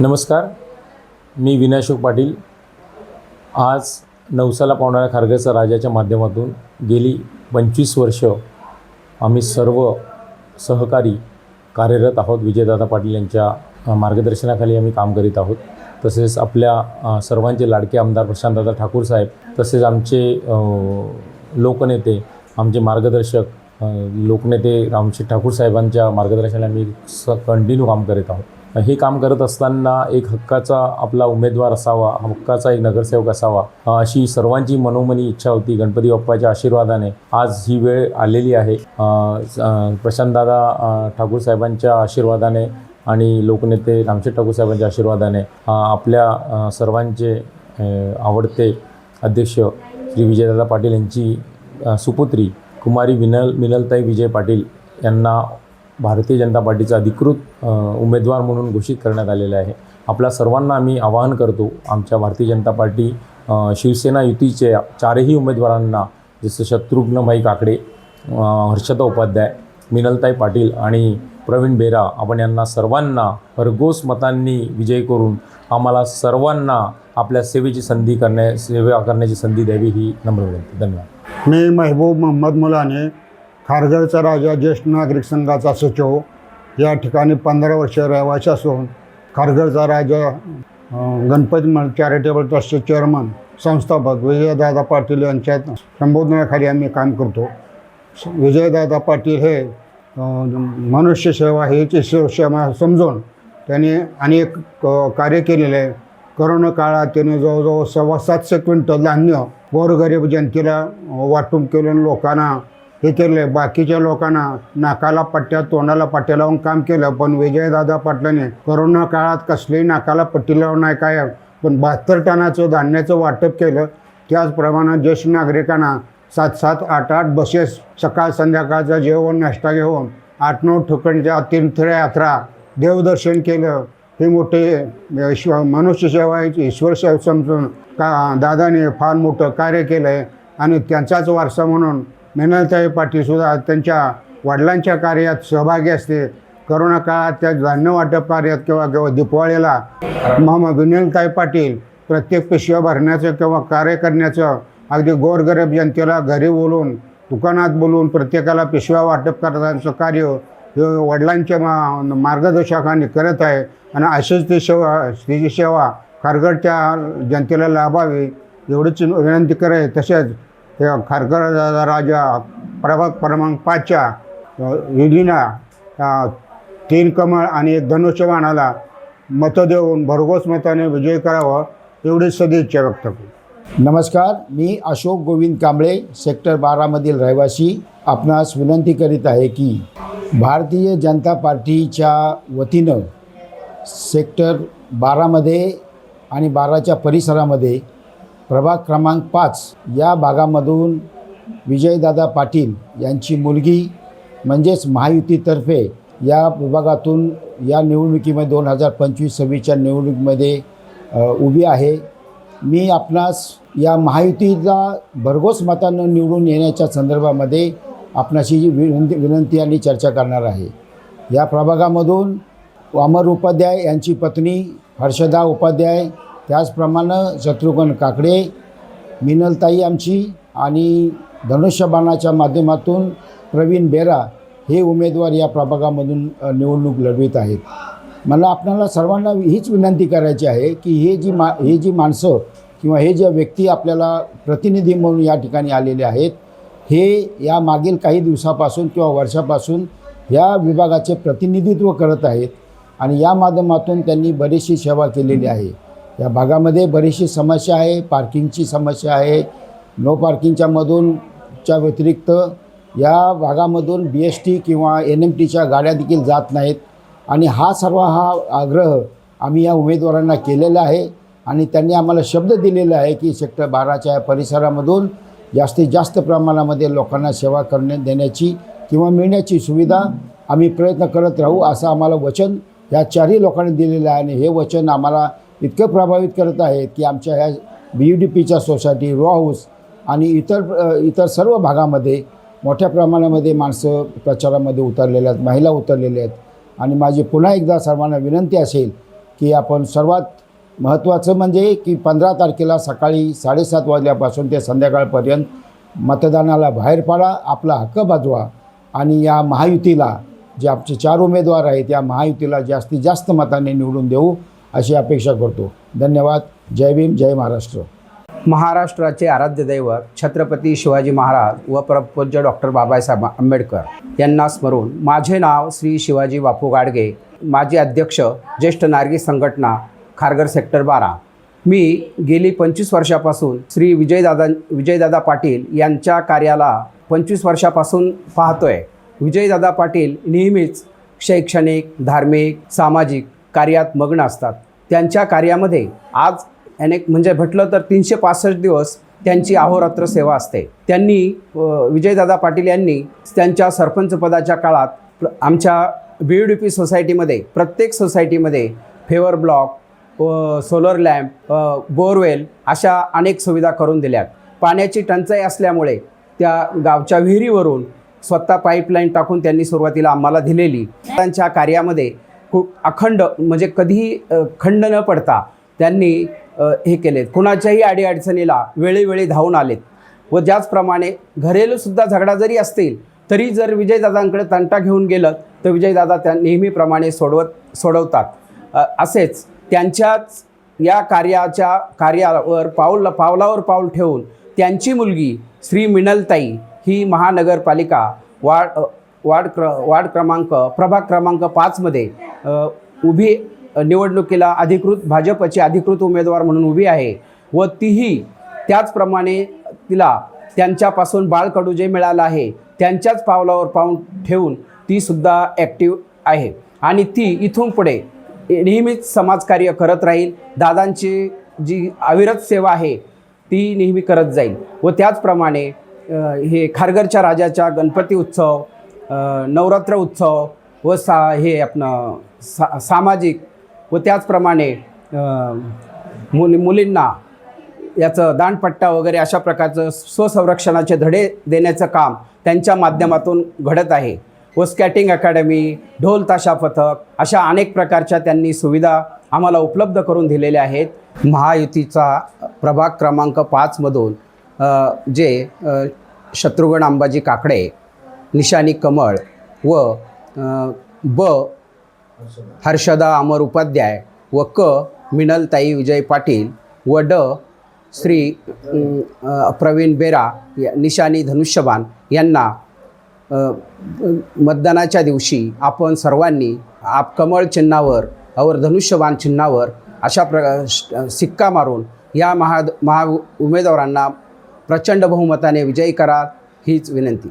नमस्कार मी विनाशोक पाटील. आज नवसाला पावणाऱ्या खारघरचा राजाच्या माध्यमातून गेली पंचवीस वर्ष आम्ही सर्व सहकारी कार्यरत आहोत. विजयदादा पाटील यांच्या मार्गदर्शनाखाली आम्ही काम करीत आहोत. तसेच आपल्या सर्वांचे लाडके आमदार प्रशांतदादा ठाकूर साहेब तसेच आमचे लोकनेते आमचे मार्गदर्शक लोकनेते रामशेठ ठाकूर साहेबांच्या मार्गदर्शनाने आम्ही स कंटिन्यू काम करीत आहोत. हे काम करत असताना एक हक्काचा आपला उमेदवार असावा हक्काचा एक नगरसेवक असावा अशी सर्वांची मनोमनी इच्छा होती गणपती बाप्पाच्या आशीर्वादाने. आज ही वेळ आलेली आहे. प्रशांतदादा ठाकूर साहेबांच्या आशीर्वादाने आणि लोकनेते रामशेठ ठाकूर साहेबांच्या आशीर्वादाने आपल्या सर्वांचे आवडते अध्यक्ष श्री विजयदादा पाटील यांची सुपुत्री कुमारी विनल मिनलताई विजय पाटील यांना भारतीय जनता पार्टीचा अधिकृत उमेदवार म्हणून घोषित करण्यात आलेला आहे. आपल्या सर्वांना आम्ही आवाहन करतो आमच्या भारतीय जनता पार्टी शिवसेना युतीचे चारही उमेदवारांना जसं शत्रुघ्नभाई काकडे हर्षदा उपाध्याय मिनलताई पाटील आणि प्रवीण बेरा आपण यांना सर्वांना भरघोस मतांनी विजय करून आम्हाला सर्वांना आपल्या सेवेची संधी करण्या सेवा करण्याची संधी द्यावी ही नम्र विनंती. धन्यवाद. मी महबूब मोहम्मद मुलाने खारघरचा राजा ज्येष्ठ नागरिक संघाचा सचिव. या ठिकाणी पंधरा वर्ष रहिवासी असून खारघरचा राजा गणपती मल चॅरिटेबल ट्रस्टचे चेअरमन संस्थापक विजयदादा पाटील यांच्या संबोधनाखाली आम्ही काम करतो. विजयदादा पाटील हे मनुष्य मनुष्यसेवा हीच ईश्वरसेवा समजून त्यांनी अनेक कार्य केलेले. आहे करोना काळात त्याने जवळजवळ सव्वा सातशे क्विंटल धान्य गोरगरीब जनतेला वाटून केलं लोकांना हे केले बाकीच्या लोकांना नाकाला पट्ट्या तोंडाला पट्ट्या लावून काम केलं. पण विजयदादा पाटलाने करोना काळात कसलेही नाकाला पट्टी लावून नाही काय पण बहात्तर टनाचं धान्याचं वाटप केलं. त्याचप्रमाणे ज्येष्ठ नागरिकांना सात सात आठ आठ बसेस सकाळ संध्याकाळचं जेवण नाश्ता घेऊन आठ नऊ ठिकाणच्या तीर्थयात्रा देवदर्शन केलं. हे मोठे ईश्वर मनुष्यसेवा ईश्वर सेवा समजून का दादाने फार मोठं कार्य केलं आहे आणि त्यांचाच वारसा म्हणून मेनलताई पाटीलसुद्धा त्यांच्या वडिलांच्या कार्यात सहभागी असते. करोना काळात त्या धान्य वाटप कार्यात किंवा किंवा दिपवाळीला मामा विनलताई पाटील प्रत्येक पिशव्या भरण्याचं किंवा कार्य करण्याचं अगदी गोरगरीब जनतेला घरी बोलून दुकानात बोलून प्रत्येकाला पिशव्या वाटप करण्याचं कार्य हे वडिलांच्या मा मार्गदर्शकाने करत आहे. आणि अशीच ती सेवा तिची सेवा खारगडच्या जनतेला लाभावी एवढीच विनंती करे तसेच हे खारकर राजा प्रभाग क्रमांक पाचच्या युधीना तीन कमळ आणि एक धनुष्यबाणाला मतं देऊन भरघोस मताने विजय करावा एवढी सदिच्छा व्यक्त नमस्कार मी अशोक गोविंद कांबळे सेक्टर बारामधील रहिवासी. आपणास विनंती करीत आहे की भारतीय जनता पार्टीच्या वतीनं सेक्टर बारामध्ये आणि बाराच्या परिसरामध्ये प्रभाग क्रमांक पाच या भागामधून विजयदादा पाटील यांची मुलगी म्हणजेच महायुतीतर्फे या विभागातून या निवडणुकीमध्ये दोन हजार पंचवीस सव्वीसच्या निवडणुकीमध्ये उभी आहे. मी आपणास या महायुतीला भरघोस मतानं निवडून येण्याच्या संदर्भामध्ये आपणाशी विनंती विनंती आणि चर्चा करणार आहे. या प्रभागामधून अमर उपाध्याय यांची पत्नी हर्षदा उपाध्याय त्याचप्रमाणे शत्रुघ्न काकडे मिनलताई आमची आणि धनुष्यबाणाच्या माध्यमातून प्रवीण बेरा हे उमेदवार या प्रभागामधून निवडणूक लढवित आहेत. मला आपल्याला सर्वांना हीच विनंती करायची आहे की हे जी मा हे जी माणसं किंवा हे ज्या व्यक्ती आपल्याला प्रतिनिधी म्हणून या ठिकाणी आलेले आहेत हे या मागील काही दिवसापासून किंवा वर्षापासून या विभागाचे प्रतिनिधित्व करत आहेत आणि या माध्यमातून त्यांनी बरीचशी सेवा केलेली आहे. या भागामध्ये बरीचशी समस्या आहे. पार्किंगची समस्या आहे. नो पार्किंगच्या व्यतिरिक्त या भागामधून बी एस टी किंवा एन एम टीच्या गाड्या देखील जात नाहीत. आणि हा सर्व हा आग्रह आम्ही या उमेदवारांना केलेला आहे. आणि त्यांनी आम्हाला शब्द दिलेला आहे की सेक्टर बाराच्या या परिसरामधून जास्तीत जास्त प्रमाणामध्ये लोकांना सेवा करण्या देण्याची किंवा मिळण्याची सुविधा आम्ही प्रयत्न करत राहू असं आम्हाला वचन या चारही लोकांनी दिलेलं आहे. आणि हे वचन आम्हाला इतकं प्रभावित करत आहेत की आमच्या ह्या बी यू डी पीच्या सोसायटी रो हाऊस आणि इतर इतर सर्व भागामध्ये मोठ्या प्रमाणामध्ये माणसं प्रचारामध्ये उतरलेल्या आहेत महिला उतरलेल्या आहेत. आणि माझी पुन्हा एकदा सर्वांना विनंती असेल की आपण सर्वात महत्त्वाचं म्हणजे की पंधरा तारखेला सकाळी साडेसात वाजल्यापासून ते संध्याकाळपर्यंत मतदानाला बाहेर पडा आपला हक्क बाजवा आणि या महायुतीला जे आमचे चार उमेदवार आहेत या महायुतीला जास्तीत जास्त मताने निवडून देऊ. अशी अपेक्षा करतो. धन्यवाद. जय भीम जय महाराष्ट्र. महाराष्ट्राचे आराध्य दैवत छत्रपती शिवाजी महाराज व परमपूज्य डॉक्टर बाबासाहेब आंबेडकर यांना स्मरून माझे नाव श्री शिवाजी बापू गाडगे. माजी अध्यक्ष ज्येष्ठ नागरिक संघटना खारघर सेक्टर बारा. मी गेली पंचवीस वर्षापासून श्री विजयदादा विजयदादा पाटील यांच्या कार्याला पंचवीस वर्षापासून पाहतोय. विजयदादा पाटील नेहमीच शैक्षणिक धार्मिक सामाजिक कार्यात मग्न असतात. त्यांच्या कार्यामध्ये आज अनेक म्हणजे म्हटलं तर तीनशे पासष्ट दिवस त्यांची अहोरात्र सेवा असते. त्यांनी विजयदादा पाटील यांनी त्यांच्या सरपंच पदाच्या काळात आमच्या बी डी पी सोसायटीमध्ये प्रत्येक सोसायटीमध्ये फेवर ब्लॉक व सोलर लॅम्प बोरवेल अशा अनेक सुविधा करून दिल्यात. पाण्याची टंचाई असल्यामुळे त्या गावच्या विहिरीवरून स्वतः पाईपलाईन टाकून त्यांनी सुरुवातीला आम्हाला दिलेली. त्यांच्या कार्यामध्ये खूप अखंड म्हणजे कधीही खंड न पडता त्यांनी हे केलेत. कुणाच्याही अडीअडचणीला वेळोवेळी धावून आलेत. व ज्याचप्रमाणे घरेलूसुद्धा झगडा जरी असतील तरी जर विजयदादांकडे तंटा घेऊन गेलं तर विजयदादा त्या नेहमीप्रमाणे सोडवत सोडवतात. असेच त्यांच्याच या कार्याच्या कार्यावर पाऊल पावलावर पाऊल ठेवून त्यांची मुलगी श्री मिनलताई ही महानगरपालिका वा वार्ड क्र वार्ड क्रमांक प्रभाग क्रमांक पाचमध्ये उभी निवडणुकीला अधिकृत भाजपची अधिकृत उमेदवार म्हणून उभी आहे. व तीही त्याचप्रमाणे तिला त्यांच्यापासून बाळकडू जे मिळालं आहे. त्यांच्याच पावलावर पाऊल ठेवून तीसुद्धा ॲक्टिव्ह आहे. आणि ती इथून पुढे नेहमीच समाजकार्य करत राहील. दादांची जी अविरत सेवा आहे ती नेहमी करत जाईल. व त्याचप्रमाणे हे खारघरच्या राजाच्या गणपती उत्सव नवरात्र उत्सव व सा हे आपलं सा सामाजिक व त्याचप्रमाणे मुली मुलींना याचं दांडपट्टा वगैरे अशा प्रकारचं स्वसंरक्षणाचे धडे देण्याचं काम त्यांच्या माध्यमातून घडत आहे. व स्कॅटिंग अकॅडमी ढोल ताशा पथक अशा अनेक प्रकारच्या त्यांनी सुविधा आम्हाला उपलब्ध करून दिलेल्या आहेत. महायुतीचा प्रभाग क्रमांक पाचमधून जे शत्रुघ्न अंबाजी काकडे निशानी कमळ व ब हर्षदा अमर उपाध्याय व क मिनलताई विजय पाटील व ड श्री प्रवीण बेरा या- निशानी धनुष्यबाण यांना मतदानाच्या दिवशी आपण सर्वांनी आप कमळ चिन्हावर और धनुष्यबाण चिन्हावर अशा प्र सिक्का मारून या महा महा उमेदवारांना प्रचंड बहुमताने विजयी करा हीच विनंती.